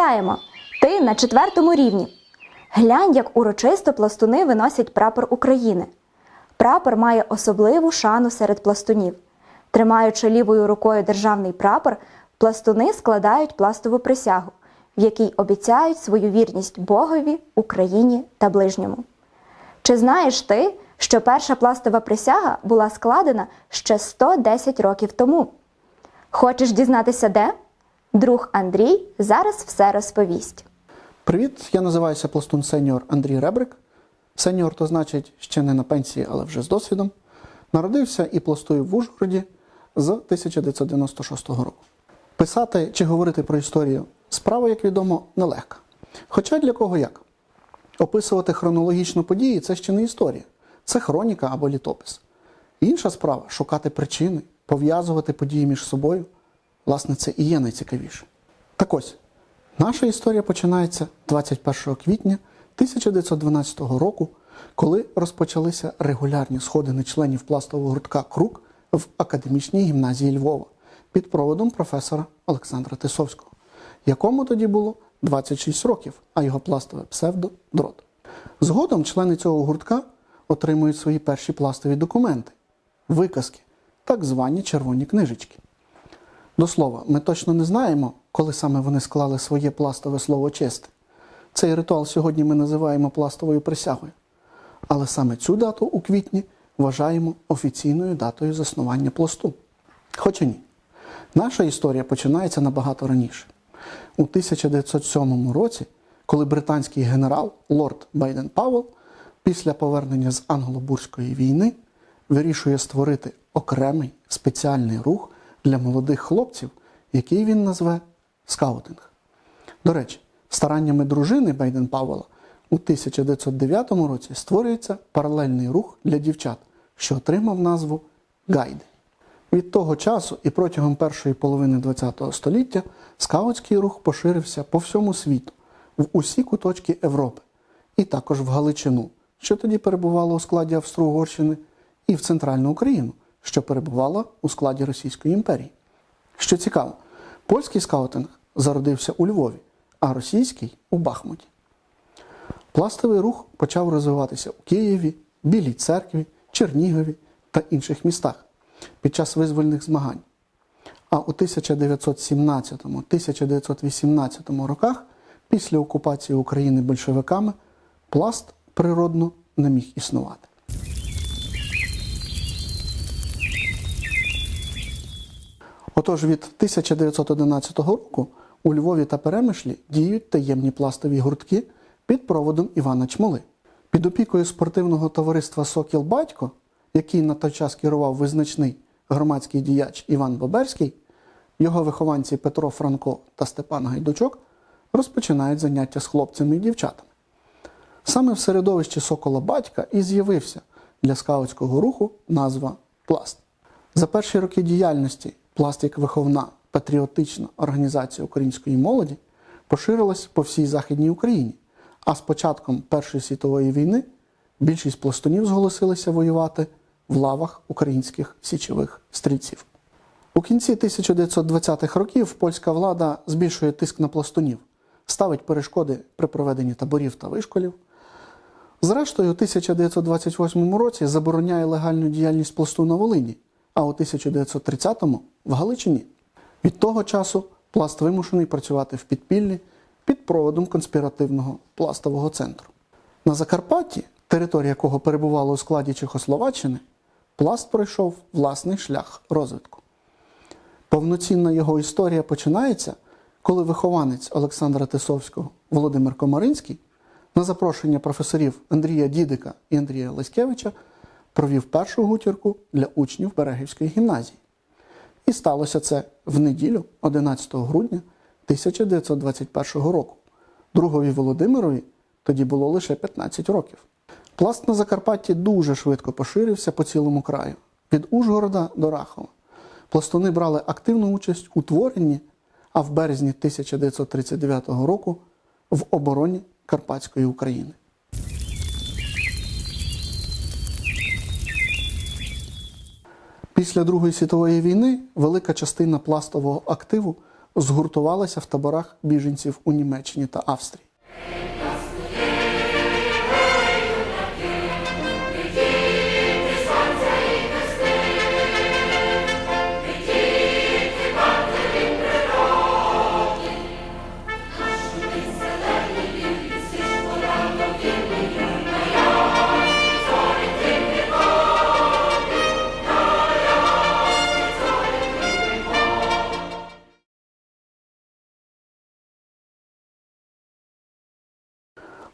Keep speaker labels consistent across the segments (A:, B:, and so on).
A: Вітаємо! Ти на четвертому рівні. Глянь, як урочисто пластуни виносять прапор України. Прапор має особливу шану серед пластунів. Тримаючи лівою рукою державний прапор, пластуни складають пластову присягу, в якій обіцяють свою вірність Богові, Україні та ближньому. Чи знаєш ти, що перша пластова присяга була складена ще 110 років тому? Хочеш дізнатися де? Друг Андрій зараз все розповість.
B: Привіт, я називаюся пластун сеньор Андрій Ребрик. Сеньор то значить ще не на пенсії, але вже з досвідом. Народився і пластую в Ужгороді з 1996 року. Писати чи говорити про історію справа, як відомо, нелегка. Хоча для кого як? Описувати хронологічно події це ще не історія, це хроніка або літопис. Інша справа шукати причини, пов'язувати події між собою. Власне, це і є найцікавіше. Так ось, наша історія починається 21 квітня 1912 року, коли розпочалися регулярні сходини членів пластового гуртка Крук в академічній гімназії Львова під проводом професора Олександра Тисовського, якому тоді було 26 років, а його пластове псевдо дрот. Згодом члени цього гуртка отримують свої перші пластові документи, виказки, так звані червоні книжечки. До слова, ми точно не знаємо, коли саме вони склали своє пластове слово честе. Цей ритуал сьогодні ми називаємо пластовою присягою. Але саме цю дату у квітні вважаємо офіційною датою заснування пласту. Хоча ні. Наша історія починається набагато раніше. У 1907 році, коли британський генерал лорд Байден Пауелл після повернення з Англобурської війни вирішує створити окремий спеціальний рух для молодих хлопців, який він назве скаутинг. До речі, стараннями дружини Байден Павела у 1909 році створюється паралельний рух для дівчат, що отримав назву гайди. Від того часу і протягом першої половини ХХ століття скаутський рух поширився по всьому світу, в усі куточки Європи, і також в Галичину, що тоді перебувало у складі Австро-Угорщини, і в Центральну Україну, що перебувала у складі Російської імперії. Що цікаво, польський скаутинг зародився у Львові, а російський у Бахмуті. Пластовий рух почав розвиватися у Києві, Білій церкві, Чернігові та інших містах під час визвольних змагань. А у 1917-1918 роках, після окупації України большевиками, пласт природно не міг існувати. Отож, від 1911 року у Львові та Перемишлі діють таємні пластові гуртки під проводом Івана Чмоли. Під опікою спортивного товариства Сокіл Батько, який на той час керував визначний громадський діяч Іван Боберський, його вихованці Петро Франко та Степан Гайдучок розпочинають заняття з хлопцями і дівчатами. Саме в середовищі Сокола Батька і з'явився для скаутського руху назва Пласт. За перші роки діяльності пласт як виховна патріотична організація української молоді поширилась по всій Західній Україні. А з початком Першої світової війни більшість пластунів зголосилися воювати в лавах українських січових стрільців. У кінці 1920-х років польська влада збільшує тиск на пластунів, ставить перешкоди при проведенні таборів та вишколів. Зрештою, у 1928 році забороняє легальну діяльність пласту на Волині, а у 1930-му в Галичині. Від того часу пласт вимушений працювати в підпіллі під проводом конспіративного пластового центру. На Закарпатті, територія якого перебувала у складі Чехословаччини, пласт пройшов власний шлях розвитку. Повноцінна його історія починається, коли вихованець Олександра Тисовського Володимир Комаринський на запрошення професорів Андрія Дідика і Андрія Леськевича провів першу гутірку для учнів Берегівської гімназії. І сталося це в неділю, 11 грудня 1921 року. Другові Володимирові тоді було лише 15 років. Пласт на Закарпатті дуже швидко поширився по цілому краю від Ужгорода до Рахова. Пластуни брали активну участь у творенні, а в березні 1939 року в обороні Карпатської України. Після Другої світової війни велика частина пластового активу згуртувалася в таборах біженців у Німеччині та Австрії.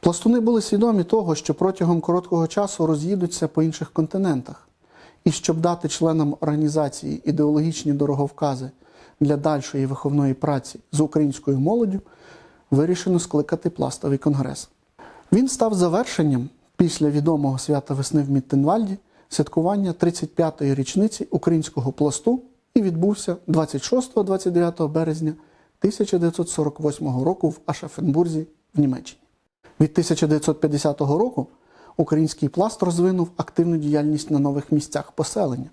B: Пластуни були свідомі того, що протягом короткого часу роз'їдуться по інших континентах, і щоб дати членам організації ідеологічні дороговкази для дальшої виховної праці з українською молоддю, вирішено скликати пластовий конгрес. Він став завершенням після відомого свята весни в Міттенвальді святкування 35-ї річниці українського пласту і відбувся 26-29 березня 1948 року в Ашафенбурзі в Німеччині. Від 1950 року український пласт розвинув активну діяльність на нових місцях поселення: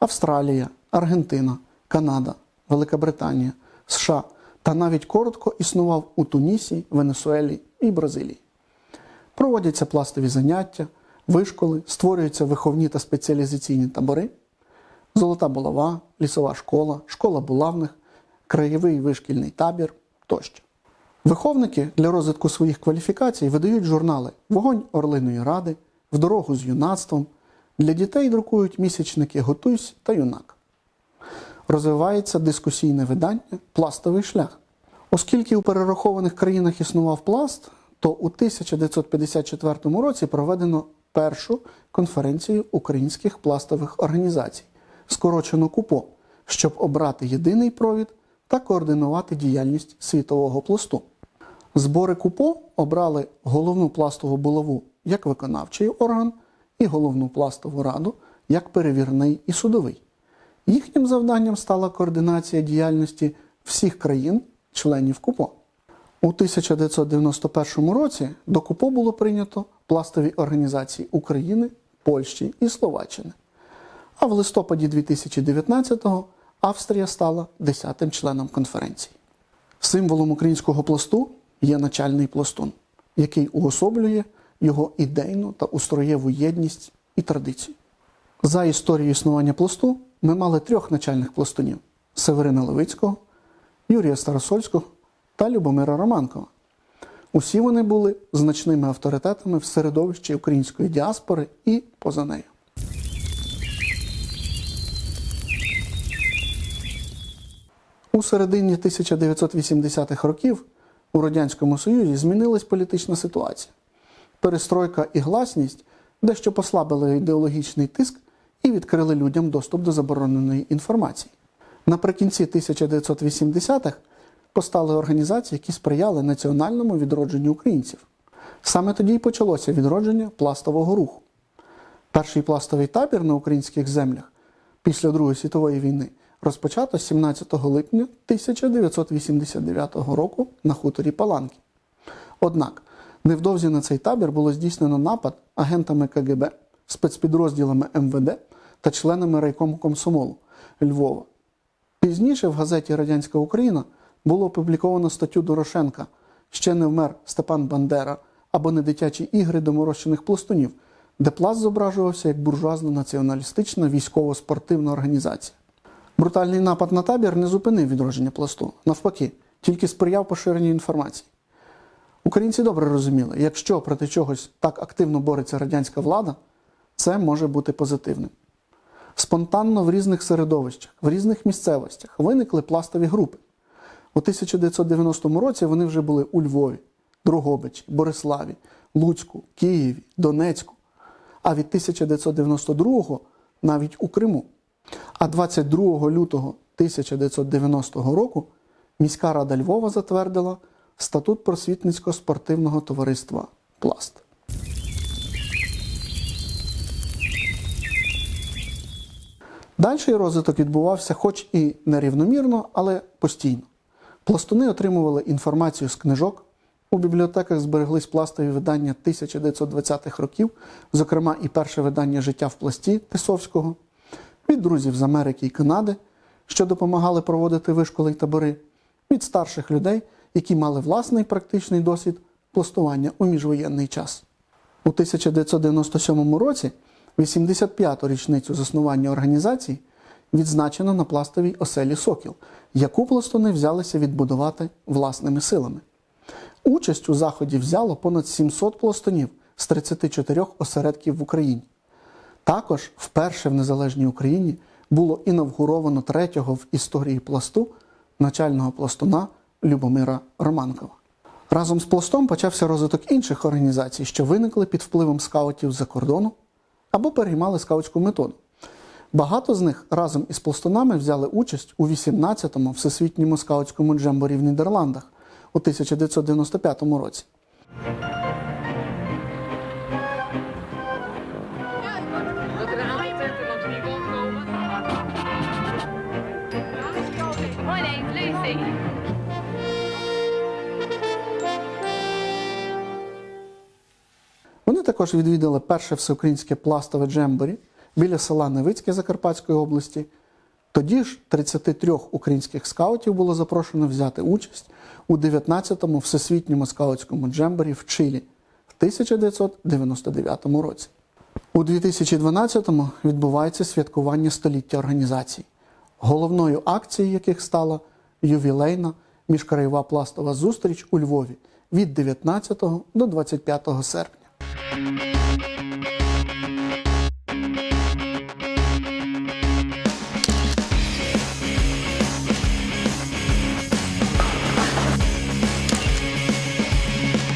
B: Австралія, Аргентина, Канада, Велика Британія, США та навіть коротко існував у Тунісі, Венесуелі і Бразилії. Проводяться пластові заняття, вишколи, створюються виховні та спеціалізаційні табори, золота булава, лісова школа, школа булавних, краєвий вишкільний табір тощо. Виховники для розвитку своїх кваліфікацій видають журнали Вогонь Орлиної Ради, В дорогу з юнацтвом. Для дітей друкують місячники Готуйсь та юнак. Розвивається дискусійне видання Пластовий шлях. Оскільки у перерахованих країнах існував пласт, то у 1954 році проведено першу конференцію українських пластових організацій, скорочено КУПО, щоб обрати єдиний провід та координувати діяльність світового пласту. Збори КУПО обрали головну пластову булаву як виконавчий орган і головну пластову раду як перевірний і судовий. Їхнім завданням стала координація діяльності всіх країн, членів КУПО. У 1991 році до КУПО було прийнято пластові організації України, Польщі і Словаччини. А в листопаді 2019-го Австрія стала 10-тим членом конференції. Символом українського пласту є начальний пластун, який уособлює його ідейну та устроєву єдність і традицію. За історією існування пласту ми мали трьох начальних пластунів: Северина Левицького, Юрія Старосольського та Любомира Романкова. Усі вони були значними авторитетами в середовищі української діаспори і поза нею. У середині 1980-х років у Радянському Союзі змінилась політична ситуація. Перестройка і гласність дещо послабили ідеологічний тиск і відкрили людям доступ до забороненої інформації. Наприкінці 1980-х постали організації, які сприяли національному відродженню українців. Саме тоді й почалося відродження пластового руху. Перший пластовий табір на українських землях після Другої світової війни розпочато 17 липня 1989 року на хуторі Паланки. Однак невдовзі на цей табір було здійснено напад агентами КГБ, спецпідрозділами МВД та членами райкому комсомолу Львова. Пізніше в газеті Радянська Україна було опубліковано статтю Дорошенка Ще не вмер Степан Бандера або не дитячі ігри доморощених пластунів, де пласт зображувався як буржуазно-націоналістична військово-спортивна організація. Брутальний напад на табір не зупинив відродження пласту, навпаки, тільки сприяв поширенню інформації. Українці добре розуміли, якщо проти чогось так активно бореться радянська влада, це може бути позитивним. Спонтанно в різних середовищах, в різних місцевостях виникли пластові групи. У 1990 році вони вже були у Львові, Дрогобичі, Бориславі, Луцьку, Києві, Донецьку, а від 1992 навіть у Криму. А 22 лютого 1990 року міська рада Львова затвердила статут просвітницько-спортивного товариства Пласт. Дальший розвиток відбувався хоч і нерівномірно, але постійно. Пластуни отримували інформацію з книжок. У бібліотеках збереглись пластові видання 1920-х років, зокрема і перше видання Життя в пласті Тисовського, від друзів з Америки і Канади, що допомагали проводити вишколи й табори, від старших людей, які мали власний практичний досвід пластування у міжвоєнний час. У 1997 році 85-ту річницю заснування організації відзначено на пластовій оселі Сокіл, яку пластуни взялися відбудувати власними силами. Участь у заході взяло понад 700 пластунів з 34 осередків в Україні. Також вперше в незалежній Україні було інавгуровано третього в історії пласту начального пластуна Любомира Романкова. Разом з пластом почався розвиток інших організацій, що виникли під впливом скаутів з-за кордону або переймали скаутську методу. Багато з них разом із пластунами взяли участь у 18-му всесвітньому скаутському джемборі в Нідерландах у 1995 році.
C: Name's
B: Вони також відвідали перше всеукраїнське пластове джемборі біля села Невицьке Закарпатської області. Тоді ж 33 українських скаутів було запрошено взяти участь у 19-му всесвітньому скаутському джемборі в Чилі в 1999 році. У 2012-му відбувається святкування століття організацій, головною акцією яких стала ювілейна міжкраєва пластова зустріч у Львові від 19 до 25 серпня.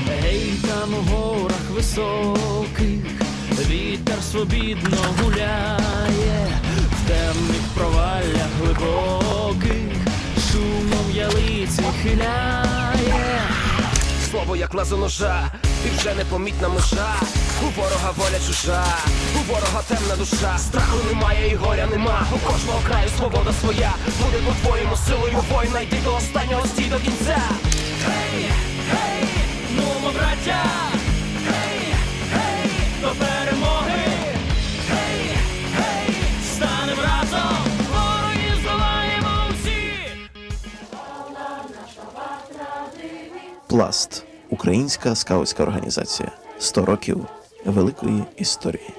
D: Гей, там горах високих, вітер свобідно гуляє, в темних проваллях глибоких, ялиці хиляє.
E: Слово як лезо ножа, і вже непомітна межа. У ворога воля чужа, у ворога темна душа. Страху немає і горя нема. У кожного краю свобода своя. Буде по-твоєму силою воїна, йди до останнього стій до кінця.
D: Гей, гей, ну, браття,
F: Пласт українська скаутська організація. 100 років великої історії.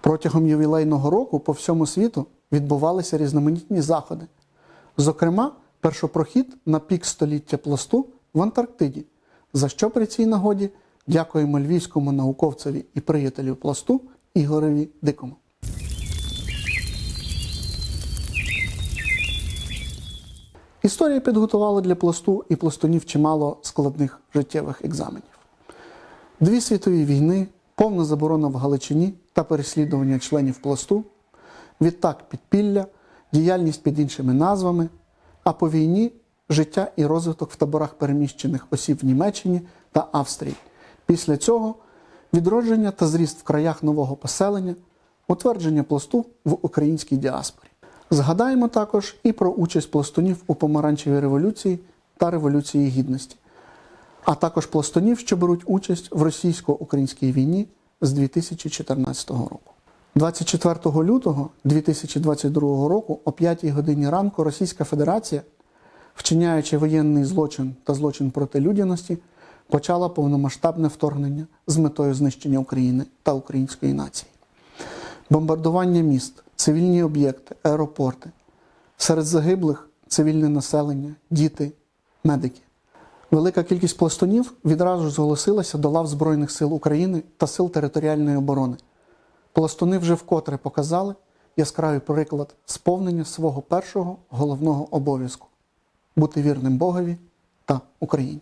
B: Протягом ювілейного року по всьому світу відбувалися різноманітні заходи. Зокрема, першопрохід на пік століття пласту в Антарктиді, за що при цій нагоді дякуємо львівському науковцеві і приятелю пласту Ігореві Дикому. Історія підготувала для пласту і пластунів чимало складних життєвих екзаменів. Дві світові війни, повна заборона в Галичині та переслідування членів пласту, відтак підпілля, діяльність під іншими назвами, а по війні життя і розвиток в таборах переміщених осіб в Німеччині та Австрії. Після цього відродження та зріст в краях нового поселення, утвердження пласту в українській діаспорі. Згадаємо також і про участь пластунів у помаранчевій революції та революції гідності а також пластунів, що беруть участь в російсько-українській війні з 2014 року. 24 лютого 2022 року о 5 годині ранку Російська Федерація, вчиняючи воєнний злочин та злочин проти людяності, почала повномасштабне вторгнення з метою знищення України та української нації. Бомбардування міст, цивільні об'єкти, аеропорти. Серед загиблих цивільне населення, діти, медики. Велика кількість пластунів відразу зголосилася до лав Збройних сил України та сил територіальної оборони. Пластуни вже вкотре показали яскравий приклад сповнення свого першого головного обов'язку бути вірним Богові та Україні.